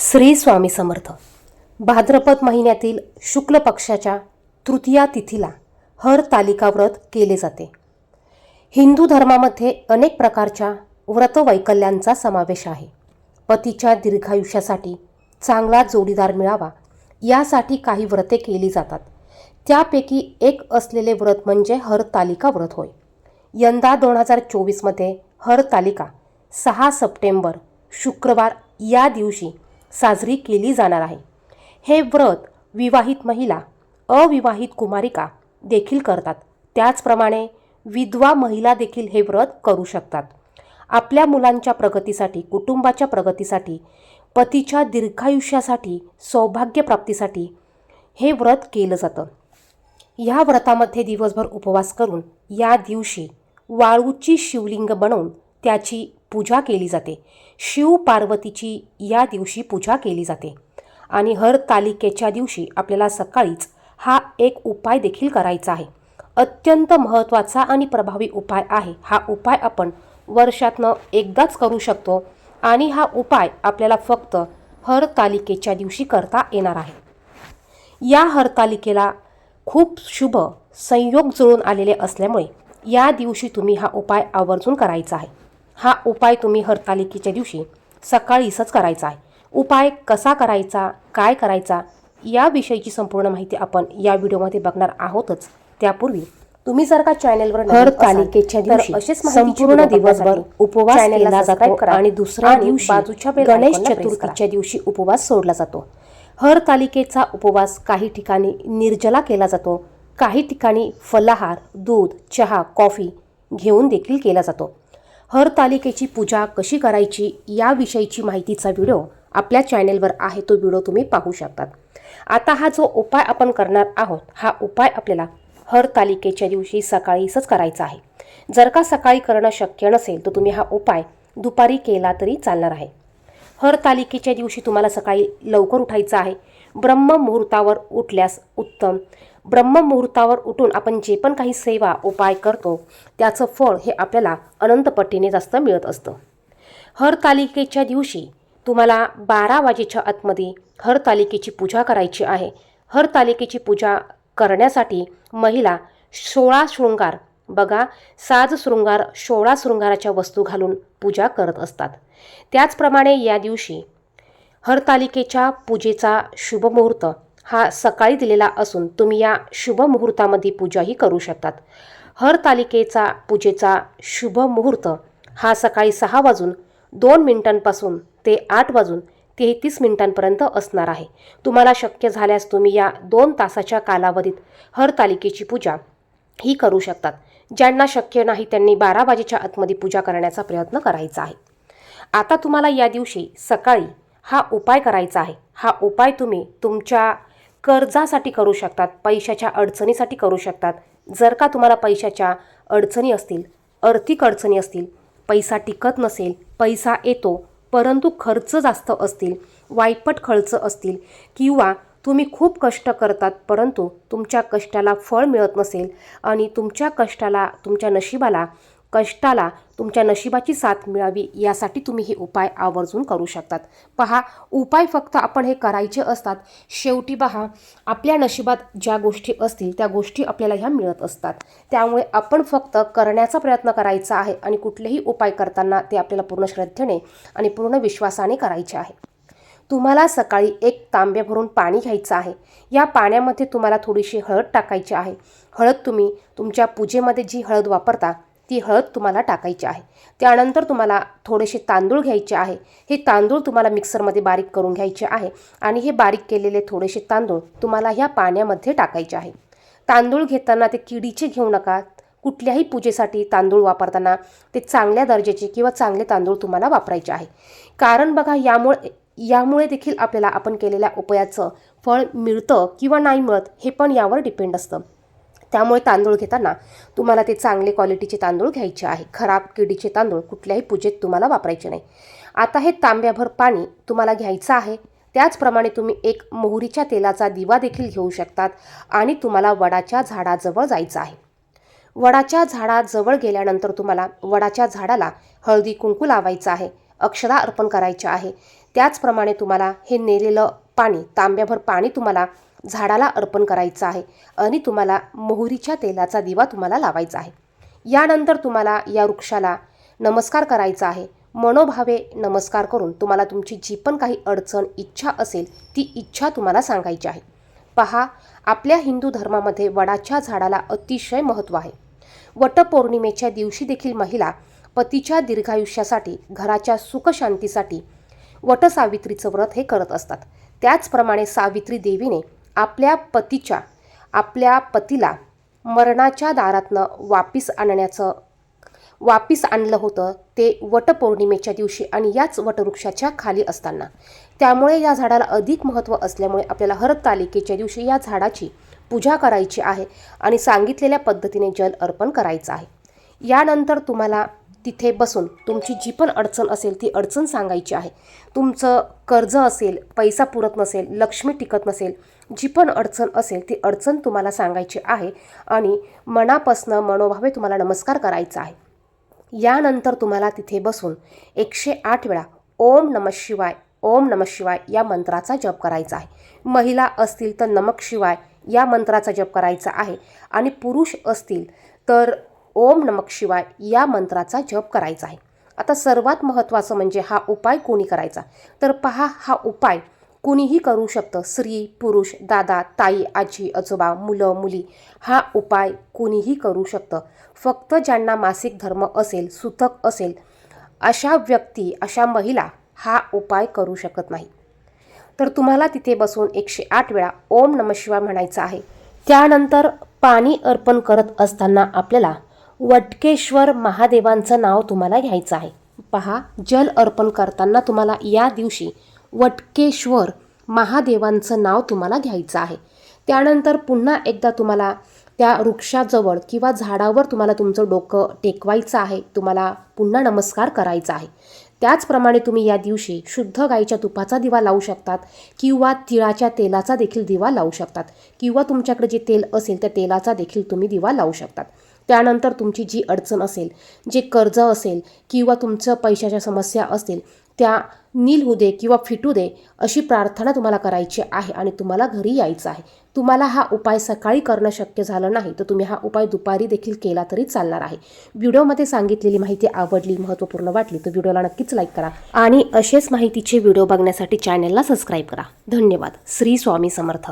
श्री स्वामी समर्थ. भाद्रपद महिन्यातील शुक्ल पक्षाच्या तृतीया तिथीला हर तालिका व्रत केले जाते. हिंदू धर्मामध्ये अनेक प्रकारच्या व्रतवैकल्यांचा समावेश आहे. पतीच्या दीर्घायुष्यासाठी चांगला जोडीदार मिळावा यासाठी काही व्रते केली जातात. त्यापैकी एक असलेले व्रत म्हणजे हर तालिका व्रत होय. यंदा दोन हजार चोवीसमध्ये हर तालिका सहा सप्टेंबर शुक्रवार या दिवशी साजरी केली जाणार आहे. हे व्रत विवाहित महिला अविवाहित कुमारिका देखील करतात. त्याचप्रमाणे विधवा महिला देखील हे व्रत करू शकतात. आपल्या मुलांच्या प्रगतीसाठी कुटुंबाच्या प्रगतीसाठी पतीच्या दीर्घायुष्यासाठी सौभाग्यप्राप्तीसाठी हे व्रत केलं जातं. ह्या व्रतामध्ये दिवसभर उपवास करून या दिवशी वाळूची शिवलिंग बनवून त्याची पूजा केली जाते. शिव पार्वतीची या दिवशी पूजा केली जाते. आणि हर तालिकेच्या दिवशी आपल्याला सकाळीच हा एक उपाय देखील करायचा आहे. अत्यंत महत्त्वाचा आणि प्रभावी उपाय आहे. हा उपाय आपण वर्षातनं एकदाच करू शकतो आणि हा उपाय आपल्याला फक्त हर तालिकेच्या दिवशी करता येणार आहे. या हरतालिकेला खूप शुभ संयोग जुळून आलेले असल्यामुळे या दिवशी तुम्ही हा उपाय आवर्जून करायचा आहे. हा उपाय तुम्ही हरतालिकेच्या दिवशी सकाळीसच करायचा आहे. उपाय कसा करायचा काय करायचा याविषयीची संपूर्ण माहिती आपण या व्हिडिओमध्ये बघणार आहोतच. त्यापूर्वी तुम्ही जर का चॅनेलवर हर तालिकेच्या दिवशी असेच संपूर्ण दिवसभर उपवास केला जातो आणि दुसऱ्या दिवशी बाजूच्या गणेश चतुर्थीच्या दिवशी उपवास सोडला जातो. हर तालिकेचा उपवास काही ठिकाणी निर्जला केला जातो. काही ठिकाणी फलाहार दूध चहा कॉफी घेऊन देखील केला जातो. हर तालिकेची पूजा कशी करायची याविषयीची माहितीचा व्हिडिओ आपल्या चॅनेलवर आहे. तो व्हिडिओ तुम्ही पाहू शकतात. आता हा जो उपाय आपण करणार आहोत हा उपाय आपल्याला हर तालिकेच्या दिवशी सकाळीच करायचा आहे. जर का सकाळी करणं शक्य नसेल तर तुम्ही हा उपाय दुपारी केला तरी चालणार आहे. हर तालिकेच्या दिवशी तुम्हाला सकाळी लवकर उठायचं आहे. ब्रह्म मुहूर्तावर उठल्यास उत्तम. ब्रह्ममुहूर्तावर उठून आपण जे पण काही सेवा उपाय करतो त्याचं फळ हे आपल्याला अनंतपट्टीने जास्त मिळत असतं. हरतालिकेच्या दिवशी तुम्हाला बारा वाजेच्या आतमध्ये हरतालिकेची पूजा करायची आहे. हर तालिकेची पूजा करण्यासाठी महिला सोळा शृंगार बघा साज शृंगार सोळा शृंगाराच्या वस्तू घालून पूजा करत असतात. त्याचप्रमाणे या दिवशी हरतालिकेच्या पूजेचा शुभ मुहूर्त हा सकाळी दिलेला असून तुम्ही या शुभ मुहूर्तामध्ये पूजाही करू शकतात. हरतालिकेचा पूजेचा शुभ मुहूर्त हा सकाळी सहा वाजून दोन मिनिटांपासून ते आठ वाजून तेहतीस मिनिटांपर्यंत असणार आहे. तुम्हाला शक्य झाल्यास तुम्ही या दोन तासाच्या कालावधीत हरतालिकेची पूजा ही करू शकतात. ज्यांना शक्य नाही त्यांनी बारा वाजेच्या आतमध्ये पूजा करण्याचा प्रयत्न करायचा आहे. आता तुम्हाला या दिवशी सकाळी हा उपाय करायचा आहे. हा उपाय तुम्ही तुमच्या कर्जासाठी करू शकतात पैशाच्या अडचणीसाठी करू शकतात. जर का तुम्हाला पैशाच्या अडचणी असतील आर्थिक अडचणी असतील पैसा टिकत नसेल पैसा येतो परंतु खर्च जास्त असतील वायपट खर्च असतील किंवा तुम्ही खूप कष्ट करतात परंतु तुमच्या कष्टाला फळ मिळत नसेल आणि तुमच्या कष्टाला तुमच्या नशिबाला कष्टाला तुमच्या नशिबाची साथ मिळावी यासाठी तुम्ही हे उपाय आवर्जून करू शकतात. पहा उपाय फक्त आपण हे करायचे असतात. शेवटी पहा आपल्या नशिबात ज्या गोष्टी असतील त्या गोष्टी आपल्याला ह्या मिळत असतात. त्यामुळे आपण फक्त करण्याचा प्रयत्न करायचा आहे आणि कुठलेही उपाय करताना ते आपल्याला पूर्ण श्रद्धेने आणि पूर्ण विश्वासाने करायचे आहे. तुम्हाला सकाळी एक तांब्या भरून पाणी घ्यायचं आहे. या पाण्यामध्ये तुम्हाला थोडीशी हळद टाकायची आहे. हळद तुम्ही तुमच्या पूजेमध्ये जी हळद वापरता ती हळद तुम्हाला टाकायची आहे. त्यानंतर तुम्हाला थोडेसे तांदूळ घ्यायचे आहे. हे तांदूळ तुम्हाला मिक्सरमध्ये बारीक करून घ्यायचे आहे आणि हे बारीक केलेले थोडेसे तांदूळ तुम्हाला ह्या पाण्यामध्ये टाकायचे आहे. तांदूळ घेताना ते किडीचे घेऊ नका. कुठल्याही पूजेसाठी तांदूळ वापरताना ते चांगल्या दर्जाचे किंवा चांगले तांदूळ तुम्हाला वापरायचे आहे. कारण बघा यामुळे यामुळे देखील आपल्याला आपण केलेल्या उपायाचं फळ मिळतं किंवा नाही मिळत हे पण यावर डिपेंड असतं. त्यामुळे तांदूळ घेताना तुम्हाला ते चांगले क्वालिटीचे तांदूळ घ्यायचे आहे. खराब किडीचे तांदूळ कुठल्याही पूजेत तुम्हाला वापरायचे नाही. आता हे तांब्याभर पाणी तुम्हाला घ्यायचं आहे. त्याचप्रमाणे तुम्ही एक मोहरीच्या तेलाचा दिवा देखील घेऊ शकतात आणि तुम्हाला वडाच्या झाडाजवळ जायचं आहे. वडाच्या झाडाजवळ गेल्यानंतर तुम्हाला वडाच्या झाडाला हळदी कुंकू लावायचं आहे अक्षरा अर्पण करायच्या आहे. त्याचप्रमाणे तुम्हाला हे नेलेलं पाणी तांब्याभर पाणी तुम्हाला झाडाला अर्पण करायचं आहे आणि तुम्हाला मोहरीच्या तेलाचा दिवा तुम्हाला लावायचा आहे. यानंतर तुम्हाला या वृक्षाला नमस्कार करायचा आहे. मनोभावे नमस्कार करून तुम्हाला तुमची जी पण काही अडचण इच्छा असेल ती इच्छा तुम्हाला सांगायची आहे. पहा आपल्या हिंदू धर्मामध्ये वडाच्या झाडाला अतिशय महत्त्व आहे. वटपौर्णिमेच्या दिवशी देखील महिला पतीच्या दीर्घायुष्यासाठी घराच्या सुखशांतीसाठी वटसावित्रीचं व्रत हे करत असतात. त्याचप्रमाणे सावित्री देवीने आपल्या पतीच्या आपल्या पतीला मरणाच्या दारातनं वापिस आणण्याचं वापिस आणलं होतं ते वटपौर्णिमेच्या दिवशी आणि याच वटवृक्षाच्या खाली असताना. त्यामुळे या झाडाला अधिक महत्त्व असल्यामुळे आपल्याला हरतालिकेच्या दिवशी या झाडाची पूजा करायची आहे आणि सांगितलेल्या पद्धतीने जल अर्पण करायचं आहे. यानंतर तुम्हाला तिथे बसून तुमची जी पण अडचण असेल ती अडचण सांगायची आहे. तुमचं कर्ज असेल पैसा पुरत नसेल लक्ष्मी टिकत नसेल जी पण अडचण असेल ती अडचण तुम्हाला सांगायची आहे आणि मनापासनं मनोभावे तुम्हाला नमस्कार करायचा आहे. यानंतर तुम्हाला तिथे बसून एकशे आठ वेळा ओम नम शिवाय ओम नम शिवाय या मंत्राचा जप करायचा आहे. महिला असतील तर नमक शिवाय या मंत्राचा जप करायचा आहे आणि पुरुष असतील तर ओम नमक शिवाय या मंत्राचा जप करायचा आहे. आता सर्वात महत्त्वाचं म्हणजे हा उपाय कोणी करायचा? तर पहा हा उपाय कुणीही करू शकतं. स्त्री पुरुष दादा ताई आजी आजोबा मुलं मुली हा उपाय कुणीही करू शकतं. फक्त ज्यांना मासिक धर्म असेल सुतक असेल अशा व्यक्ती अशा महिला हा उपाय करू शकत नाही. तर तुम्हाला तिथे बसून एकशे आठ वेळा ओम नम शिवाय म्हणायचं आहे. त्यानंतर पाणी अर्पण करत असताना आपल्याला वटकेश्वर महादेवांचं नाव तुम्हाला घ्यायचं आहे. पहा जल अर्पण करताना तुम्हाला या दिवशी वटकेश्वर महादेवांचं नाव तुम्हाला घ्यायचं आहे. त्यानंतर पुन्हा एकदा तुम्हाला त्या वृक्षाजवळ किंवा झाडावर तुम्हाला तुमचं डोकं टेकवायचं आहे. तुम्हाला पुन्हा नमस्कार करायचा आहे. त्याचप्रमाणे तुम्ही या दिवशी शुद्ध गाईच्या तुपाचा दिवा लावू शकतात किंवा तिळाच्या तेलाचा देखील दिवा लावू शकतात किंवा तुमच्याकडे जे तेल असेल त्या तेलाचा देखील तुम्ही दिवा लावू शकतात. त्यानंतर तुमची जी अडचण असेल जे कर्ज असेल किंवा तुमचं पैशाच्या समस्या असतील त्या नील होऊ दे किंवा फिटू दे अशी प्रार्थना तुम्हाला करायची आहे आणि तुम्हाला घरी यायचं आहे. तुम्हाला हा उपाय सकाळी करणं शक्य झालं नाही तर तुम्ही हा उपाय दुपारी देखील केला तरी चालणार आहे. व्हिडिओमध्ये सांगितलेली माहिती आवडली महत्त्वपूर्ण वाटली तर व्हिडिओला नक्कीच लाईक करा आणि असेच माहितीचे व्हिडिओ बघण्यासाठी चॅनलला सबस्क्राईब करा. धन्यवाद. श्री स्वामी समर्थ.